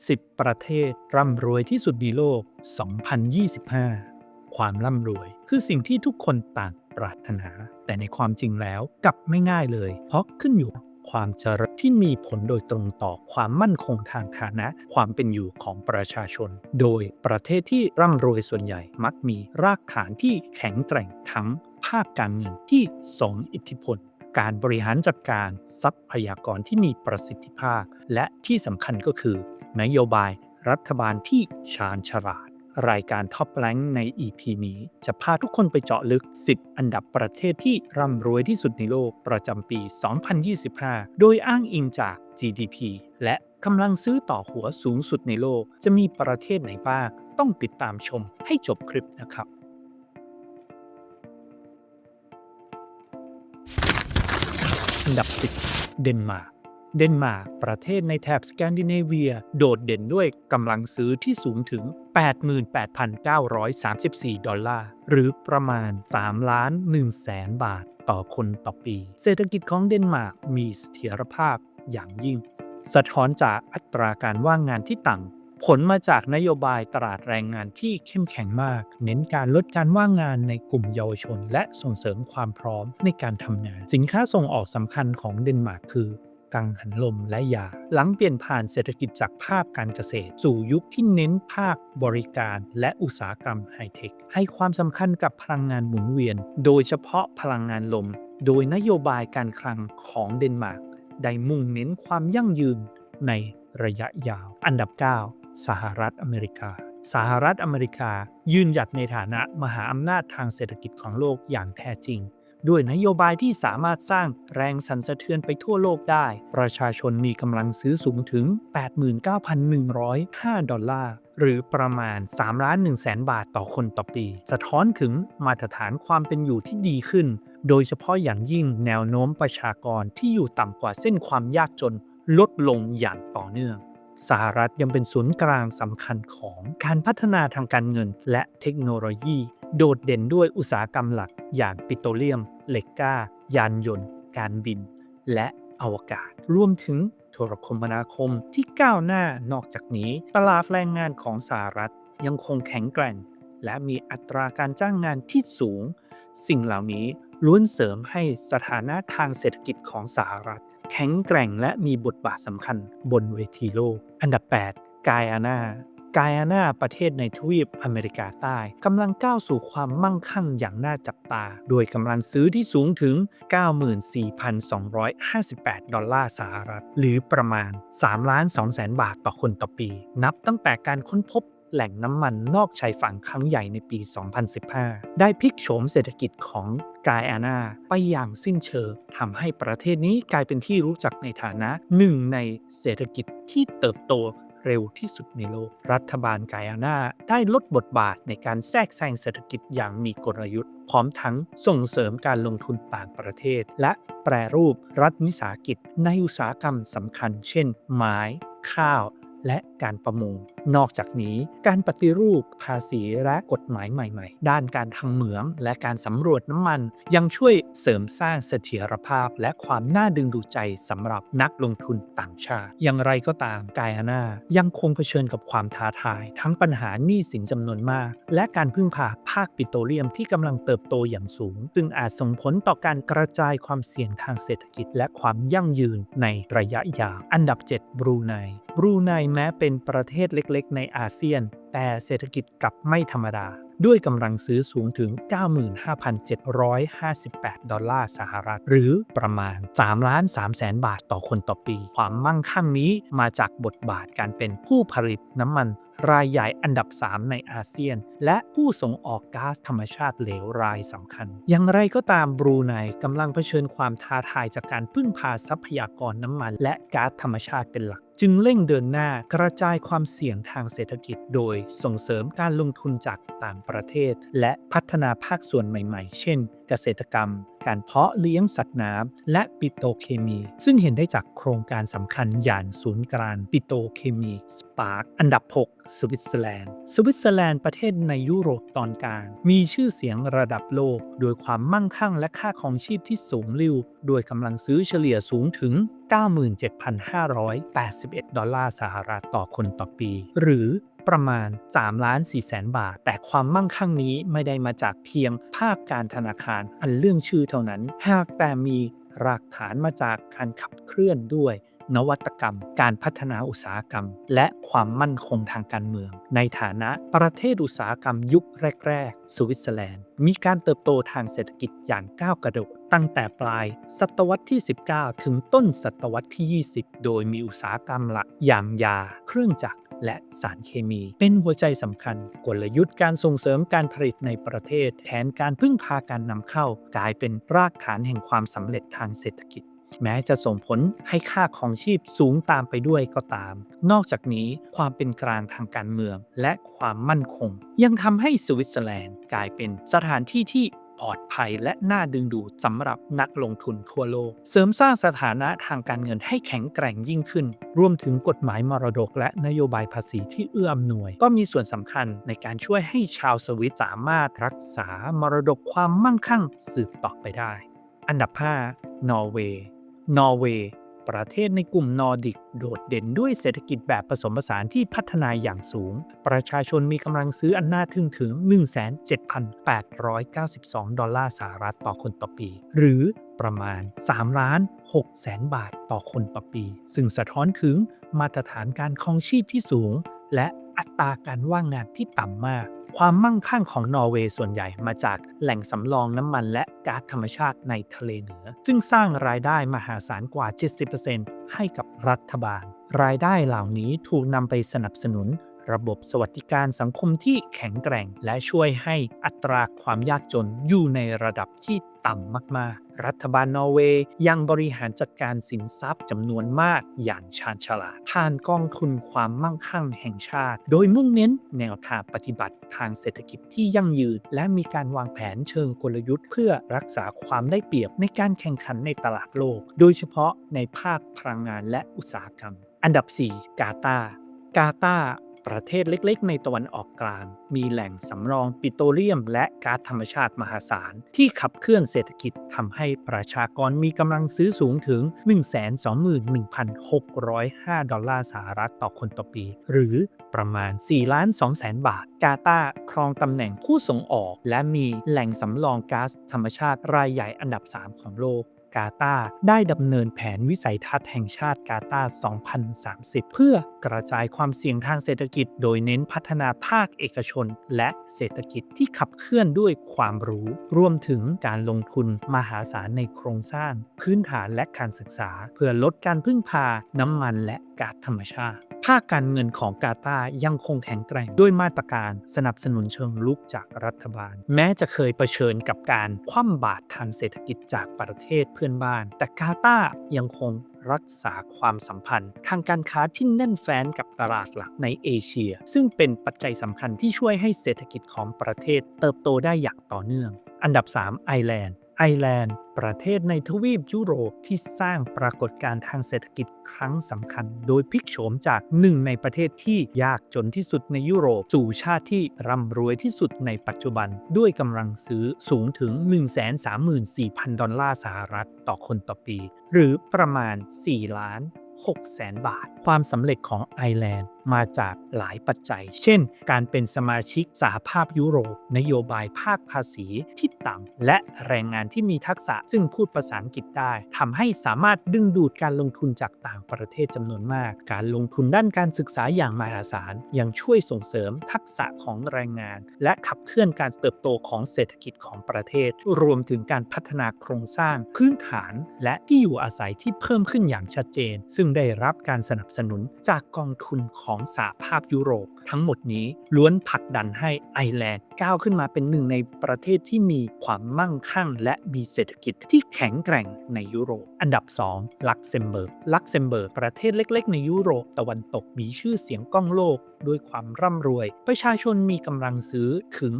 10 ประเทศร่ำรวยที่สุดในโลก 2025 ความร่ำรวย คือสิ่งที่ทุกคนต่างปรารถนา แต่ในความจริงแล้วกลับไม่ง่ายเลย เพราะขึ้นอยู่กับความเจริญที่มีผลโดยตรงต่อความมั่นคงทางฐานะ ความเป็นอยู่ของประชาชน โดยประเทศที่ร่ำรวยส่วนใหญ่มักมีรากฐานที่แข็งแกร่งทั้งภาคการเงินที่สมอิทธิพล การบริหารจัดการทรัพยากรที่มีประสิทธิภาพ และที่สำคัญก็คือ นโยบายรัฐบาลที่ชาญฉลาด รายการท็อปแลงใน EP นี้ จะพาทุกคนไปเจาะลึก 10 อันดับประเทศที่ร่ำรวยที่สุดในโลกประจำปี 2025 โดยอ้างอิงจาก GDP และกำลังซื้อต่อหัวสูงสุดในโลก จะมีประเทศไหนบ้าง ต้องติดตามชมให้จบคลิปนะครับ อันดับ 10 เดนมาร์ก เดนมาร์กประเทศในแถบสแกนดิเนเวีย โดดเด่นด้วยกำลังซื้อที่สูงถึง 88,934 ดอลลาร์ หรือประมาณ3ล้าน1แสนบาทต่อคนต่อปี เศรษฐกิจของเดนมาร์กมีเสถียรภาพอย่างยิ่ง สะท้อนจากอัตราการว่างงานที่ต่ำ ผลมาจากนโยบายตลาดแรงงานที่เข้มแข็งมาก เน้นการลดการว่างงานในกลุ่มเยาวชน และส่งเสริมความพร้อมในการทำงาน สินค้าส่งออกสำคัญของเดนมาร์กคือกังหันลมและยา หลังเปลี่ยนผ่านเศรษฐกิจจากภาคการเกษตร สู่ยุคที่เน้นภาคบริการและอุตสาหกรรมไฮเทค ให้ความสำคัญกับพลังงานหมุนเวียน โดยเฉพาะพลังงานลม โดยนโยบายการคลังของเดนมาร์กได้มุ่งเน้นความยั่งยืนในระยะยาว อันดับ 9 สหรัฐอเมริกา สหรัฐอเมริกายืนหยัดในฐานะมหาอำนาจทางเศรษฐกิจของโลกอย่างแท้จริง ด้วยนโยบายที่สามารถสร้างแรงสั่นสะเทือนไปทั่วโลกได้ ประชาชนมีกำลังซื้อสูงถึง 89,105 ดอลลาร์หรือประมาณ3ล้าน1แสนบาทต่อคนต่อปี สะท้อนถึงมาตรฐานความเป็นอยู่ที่ดีขึ้น โดยเฉพาะอย่างยิ่งแนวโน้มประชากรที่อยู่ต่ำกว่าเส้นความยากจนลดลงอย่างต่อเนื่อง สหรัฐยังเป็นศูนย์กลางสำคัญของการพัฒนาทางการเงินและเทคโนโลยี โดดเด่นด้วยอุตสาหกรรมหลัก อย่างปิโตรเลียม เหล็กกล้า ยานยนต์ การบิน และอวกาศ รวมถึงโทรคมนาคมที่ก้าวหน้านอกจากนี้ ตลาดแรงงานของสหรัฐยังคงแข็งแกร่ง และมีอัตราการจ้างงานที่สูง สิ่งเหล่านี้ล้วนเสริมให้สถานะทางเศรษฐกิจของสหรัฐ แข็งแกร่งและมีบทบาทสำคัญบนเวทีโลก อันดับ 8 กายอานากายอานาประเทศในทวีปอเมริกาใต้กำลังก้าวสู่ความมั่งคั่งอย่างน่าจับตา โดยกำลังซื้อที่สูงถึง 94,258 ดอลลาร์สหรัฐ หรือประมาณ3ล้าน2แสนบาทต่อคนต่อปี นับตั้งแต่การค้นพบ แหล่งน้ำมันนอกชายฝั่งครั้งใหญ่ในปี 2015 ได้พลิกโฉมเศรษฐกิจของกายอานาไปอย่างสิ้นเชิงทำให้ประเทศนี้กลายเป็นที่รู้จักในฐานะหนึ่งในเศรษฐกิจที่เติบโตเร็วที่สุดในโลก รัฐบาลกายอานาได้ลดบทบาทในการแทรกแซงเศรษฐกิจอย่างมีกลยุทธ์ พร้อมทั้งส่งเสริมการลงทุนต่างประเทศ และแปรรูปรัฐวิสาหกิจในอุตสาหกรรมสำคัญ เช่น ไม้ ข้าว และการประมง นอกจากนี้การปฏิรูปภาษีและกฎหมายใหม่ ๆ ด้านการทางเหมืองและการสำรวจน้ำมัน ยังช่วยเสริมสร้างเสถียรภาพและความน่าดึงดูดใจสำหรับนักลงทุนต่างชาติ อย่างไรก็ตามกายอานายังคงเผชิญกับความท้าทาย ทั้งปัญหาหนี้สินจำนวนมาก และการพึ่งพาภาคปิโตรเลียมที่กำลังเติบโตอย่างสูงจึงอาจส่งผลต่อการกระจายความเสี่ยงทางเศรษฐกิจ และความยั่งยืนในระยะยาวอันดับ 7 บรูไนบรูไนแม้เป็นประเทศเล็กๆ ในอาเซียน แต่เศรษฐกิจกลับไม่ธรรมดา ด้วยกำลังซื้อสูงถึง 95,758 ดอลลาร์สหรัฐ หรือประมาณ3ล้าน3แสนบาทต่อคนต่อปี ความมั่งคั่งนี้มาจากบทบาทการเป็นผู้ผลิตน้ำมันรายใหญ่อันดับ 3 ในอาเซียน และผู้ส่งออกก๊าซธรรมชาติเหลวรายสำคัญ อย่างไรก็ตามบรูไนกำลังเผชิญความท้าทายจากการพึ่งพาทรัพยากรน้ำมัน และก๊าซธรรมชาติเป็นหลัก จึงเร่งเดินหน้ากระจายความเสี่ยงทางเศรษฐกิจ โดยส่งเสริมการลงทุนจากต่างประเทศ และพัฒนาภาคส่วนใหม่ ๆ เช่นเกษตรกรรม การเพาะเลี้ยงสัตว์น้ำและปิโตเคมี ซึ่งเห็นได้จากโครงการสำคัญอย่างศูนย์กลางปิโตเคมีสปาร์กอันดับ 6 สวิตเซอร์แลนด์ สวิตเซอร์แลนด์ประเทศในยุโรปตอนกลาง มีชื่อเสียงระดับโลก โดยความมั่งคั่งและค่าครองชีพที่สูงลิ่วโดยกำลังซื้อเฉลี่ยสูงถึง 97,581 ดอลลาร์สหรัฐต่อคนต่อปี หรือ ประมาณ3ล้าน4แสนบาท แต่ความมั่งคั่งนี้ไม่ได้มาจากเพียงภาคการธนาคารอันเรื่องชื่อเท่านั้น หากแต่มีรากฐานมาจากการขับเคลื่อนด้วย นวัตกรรม การพัฒนาอุตสาหกรรม และความมั่นคงทางการเมือง ในฐานะประเทศอุตสาหกรรมยุคแรก ๆ สวิตเซอร์แลนด์ มีการเติบโตทางเศรษฐกิจอย่างก้าวกระโดดตั้งแต่ปลายศตวรรษที่ 19 ถึงต้นศตวรรษที่ 20 โดยมีอุตสาหกรรมหลักอย่างยา เครื่องจักร และสารเคมี เป็นหัวใจสำคัญ กลยุทธ์การส่งเสริมการผลิตในประเทศ แทนการพึ่งพาการนำเข้า กลายเป็นรากฐานแห่งความสำเร็จทางเศรษฐกิจ แม้จะส่งผลให้ค่าของชีพสูงตามไปด้วยก็ตาม นอกจากนี้ความเป็นกลางทางการเมือง และความมั่นคง ยังทำให้สวิตเซอร์แลนด์ กลายเป็นสถานที่ที่ ปลอดภัยและน่าดึงดูดสำหรับนักลงทุนทั่วโลก เสริมสร้างสถานะทางการเงินให้แข็งแกร่งยิ่งขึ้น รวมถึงกฎหมายมรดกและนโยบายภาษีที่เอื้ออำนวย ก็มีส่วนสำคัญในการช่วยให้ชาวสวิตสามารถรักษามรดกความมั่งคั่งสืบต่อไปได้ อันดับ 5 นอร์เวย์นอร์เวย์ ประเทศในกลุ่มนอร์ดิกโดดเด่นด้วยเศรษฐกิจแบบผสมผสานที่พัฒนาอย่างสูง ประชาชนมีกำลังซื้ออันน่าทึ่งถึง 17,892 ดอลลาร์สหรัฐต่อคนต่อปี หรือประมาณ3ล้าน6แสนบาทต่อคนต่อปี ซึ่งสะท้อนถึงมาตรฐานการครองชีพที่สูง และอัตราการว่างงานที่ต่ำมาก ความมั่งคั่งของนอร์เวย์ส่วนใหญ่มาจากแหล่งสำรองน้ำมันและก๊าซธรรมชาติในทะเลเหนือ ซึ่งสร้างรายได้มหาศาลกว่า 70%ให้กับรัฐบาล รายได้เหล่านี้ถูกนำไปสนับสนุน ระบบสวัสดิการสังคมที่แข็งแกร่ง และช่วยให้อัตราความยากจนอยู่ในระดับที่ต่ำมากๆ รัฐบาลนอร์เวย์ยังบริหารจัดการสินทรัพย์จำนวนมากอย่างชาญฉลาดผ่านกองทุนความมั่งคั่งแห่งชาติ โดยมุ่งเน้นแนวทางปฏิบัติทางเศรษฐกิจที่ยั่งยืน และมีการวางแผนเชิงกลยุทธ์ เพื่อรักษาความได้เปรียบในการแข่งขันในตลาดโลก โดยเฉพาะในภาคพลังงานและอุตสาหกรรม อันดับ 4 กาตากาตา ประเทศเล็กๆ ในตะวันออกกลาง มีแหล่งสำรองปิโตรเลียม และก๊าซธรรมชาติมหาศาล ที่ขับเคลื่อนเศรษฐกิจทำให้ประชากรมีกำลังซื้อสูงถึง 121,605 ดอลลาร์สหรัฐต่อคนต่อปี หรือประมาณ 4 ล้าน2แสนบาท กาตาครองตำแหน่งผู้ส่งออก และมีแหล่งสำรองก๊าซธรรมชาติรายใหญ่อันดับ 3 ของโลก กาตาได้ดำเนินแผนวิสัยทัศน์แห่งชาติกาตา2030 เพื่อกระจายความเสี่ยงทางเศรษฐกิจ โดยเน้นพัฒนาภาคเอกชน และเศรษฐกิจที่ขับเคลื่อนด้วยความรู้ รวมถึงการลงทุนมหาศาลในโครงสร้าง พื้นฐานและการศึกษา เพื่อลดการพึ่งพาน้ำมันและก๊าซธรรมชาติ ภาคการเงินของกาตาร์ยังคงแข็งแกร่งด้วยมาตรการสนับสนุนเชิงลุกจากรัฐบาล แม้จะเคยเผชิญกับการคว่ำบาตรทางเศรษฐกิจจากประเทศเพื่อนบ้าน แต่กาตาร์ยังคงรักษาความสัมพันธ์ ทางการค้าที่แน่นแฟ้นกับตลาดหลักในเอเชีย ซึ่งเป็นปัจจัยสำคัญที่ช่วยให้เศรษฐกิจของประเทศเติบโตได้อย่างต่อเนื่อง อันดับ 3 ไอร์แลนด์ อร์แลนด์ ประเทศในทวีปยุโรปที่สร้างปรากฏการณ์ทางเศรษฐกิจครั้งสำคัญ โดยพลิกโฉมจากหนึ่งในประเทศที่ยากจนที่สุดในยุโรป สู่ชาติที่ร่ำรวยที่สุดในปัจจุบัน ด้วยกำลังซื้อสูงถึง 134,000 ดอลลาร์สหรัฐต่อคนต่อปี หรือประมาณ 4 ล้าน6แสนบาท ความสำเร็จของไอร์แลนด์มาจากหลายปัจจัย เช่น การเป็นสมาชิกสหภาพยุโรป นโยบายภาคภาษีที่ต่ำและแรงงานที่มีทักษะซึ่งพูดภาษาอังกฤษได้ทำให้สามารถดึงดูดการลงทุนจากต่างประเทศจำนวนมาก การลงทุนด้านการศึกษาอย่างมหาศาล ยังช่วยส่งเสริมทักษะของแรงงาน และขับเคลื่อนการเติบโตของเศรษฐกิจของประเทศ รวมถึงการพัฒนาโครงสร้างพื้นฐานและที่อยู่อาศัยที่เพิ่มขึ้นอย่างชัดเจน ซึ่งได้รับการสนับสนุนจากกองทุนของของสหภาพยุโรป ทั้งหมดนี้ล้วนผลักดันให้ไอร์แลนด์ก้าวขึ้นมาเป็นหนึ่งในประเทศที่มีความมั่งคั่ง และมีเศรษฐกิจที่แข็งแกร่งในยุโรป อันดับ 2 ลักเซมเบิร์ก ลักเซมเบิร์กประเทศเล็ก ๆ ในยุโรปตะวันตกมีชื่อเสียงก้องโลกด้วยความร่ำรวย ประชาชนมีกำลังซื้อถึง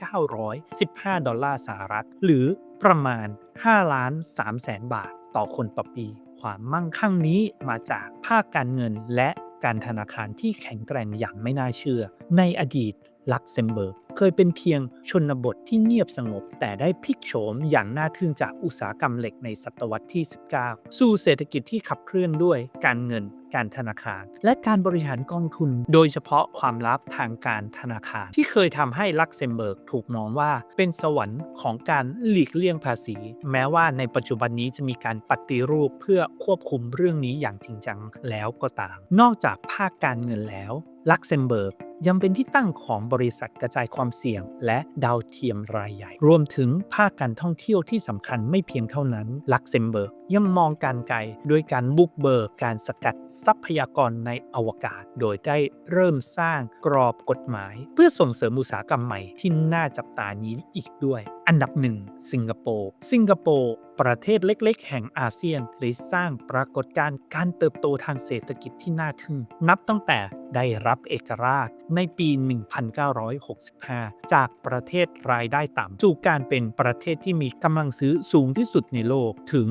152,915 ดอลลาร์สหรัฐ หรือประมาณ5ล้าน3แสนบาทต่อคนต่อปี ความมั่งคั่งนี้มาจากภาคการเงินและการธนาคารที่แข็งแกร่งอย่างไม่น่าเชื่อ ในอดีตลักเซมเบิร์กเคยเป็นเพียงชนบทที่เงียบสงบ แต่ได้พลิกโฉมอย่างน่าทึ่งจากอุตสาหกรรมเหล็กในศตวรรษที่ 19 สู่เศรษฐกิจที่ขับเคลื่อนด้วยการเงิน การธนาคาร และการบริหารกองทุน โดยเฉพาะความลับทางการธนาคาร ที่เคยทำให้ลักเซมเบิร์กถูกมองว่าเป็นสวรรค์ของการหลีกเลี่ยงภาษี แม้ว่าในปัจจุบันนี้จะมีการปฏิรูปเพื่อควบคุมเรื่องนี้อย่างจริงจังแล้วก็ตาม นอกจากภาคการเงินแล้ว ลักเซมเบิร์กยังเป็นที่ตั้งของบริษัทกระจายความเสี่ยง และดาวเทียมรายใหญ่ รวมถึงภาคการท่องเที่ยวที่สำคัญไม่เพียงเท่านั้น ลักเซมเบิร์กยังมองการไกลโดยการบุกเบิกการสกัดทรัพยากรในอวกาศ โดยได้เริ่มสร้างกรอบกฎหมาย เพื่อส่งเสริมอุตสาหกรรมใหม่ที่น่าจับตานี้อีกด้วยอันดับหนึ่งสิงคโปร์ สิงคโปร์ ประเทศเล็กๆ แห่งอาเซียนได้สร้างปรากฏการณ์การเติบโตทางเศรษฐกิจที่น่าทึ่ง นับตั้งแต่ได้รับเอกราชในปี 1965 จากประเทศรายได้ต่ำสู่การเป็นประเทศที่มีกำลังซื้อสูงที่สุดในโลกถึง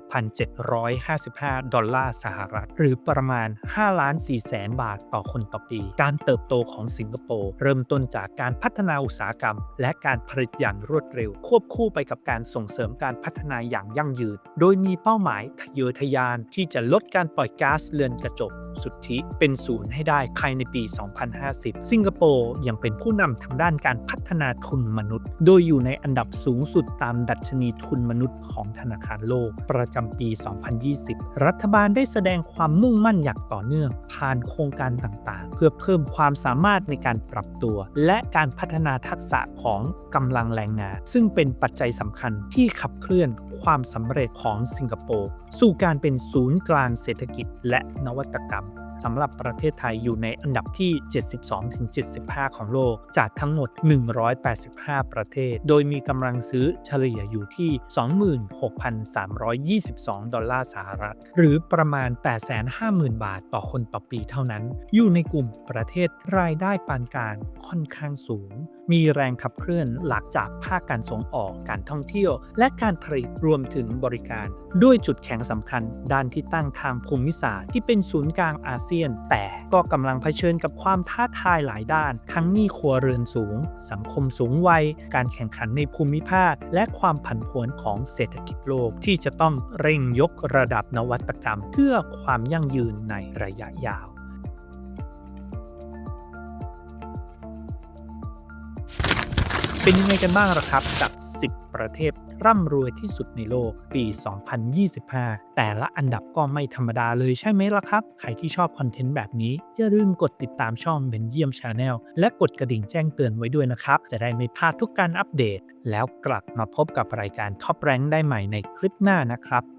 156,755 ดอลลาร์สหรัฐ หรือประมาณ 5 ล้าน4แสนบาทต่อคนต่อปี การเติบโตของสิงคโปร์เริ่มต้นจากการพัฒนาอุตสาหกรรม และการผลิตอย่างรวดเร็ว ควบคู่ไปกับการส่งเสริมการพัฒนาอย่างยั่งยืน โดยมีเป้าหมายทะเยอทะยานที่จะลดการปล่อยก๊าซเรือนกระจก สุทธิเป็นศูนย์ให้ได้ภายในปี 2050 สิงคโปร์ยังเป็นผู้นำทางด้านการพัฒนาทุนมนุษย์ โดยอยู่ในอันดับสูงสุดตามดัชนีทุนมนุษย์ของธนาคารโลก ประจำปี 2020 รัฐบาลได้แสดงความมุ่งมั่นอย่างต่อเนื่อง ผ่านโครงการต่างๆ เพื่อเพิ่มความสามารถในการปรับตัว และการพัฒนาทักษะของกำลังแรงงาน ซึ่งเป็นปัจจัยสำคัญที่ขับเคลื่อนความสำเร็จของสิงคโปร์สู่การเป็นศูนย์กลางเศรษฐกิจและนวัตกรรมสำหรับประเทศไทยอยู่ในอันดับที่ 72-75 ของโลก จากทั้งหมด 185 ประเทศ โดยมีกำลังซื้อเฉลี่ยอยู่ที่ 26,322 ดอลลาร์สหรัฐ หรือประมาณ 850,000 บาทต่อคนต่อปีเท่านั้น อยู่ในกลุ่มประเทศรายได้ปานกลางค่อนข้างสูงมีแรงขับเคลื่อนหลักจากภาคการส่งออกการท่องเที่ยว และการผลิตรวมถึงบริการ ด้วยจุดแข็งสำคัญ ด้านที่ตั้งทางภูมิศาสตร์ที่เป็นศูนย์กลางอาเซียน แต่ก็กำลังเผชิญกับความท้าทายหลายด้าน ทั้งหนี้ครัวเรือนสูง สังคมสูงวัย การแข่งขันในภูมิภาค และความผันผวนของเศรษฐกิจโลกที่จะต้องเร่งยกระดับนวัตกรรม เพื่อความยั่งยืนในระยะยาว เป็นยังไงกันบ้างล่ะครับกับ 10 ประเทศร่ำรวยที่สุดในโลกปี 2025 แต่ละอันดับก็ไม่ธรรมดาเลยใช่ไหมล่ะครับ ใครที่ชอบคอนเทนต์แบบนี้ อย่าลืมกดติดตามช่องเบนเยี่ยมชาแนลและกดกระดิ่งแจ้งเตือนไว้ด้วยนะครับ จะได้ไม่พลาดทุกการอัปเดต แล้วกลับมาพบกับรายการท็อปแรงได้ใหม่ในคลิปหน้านะครับ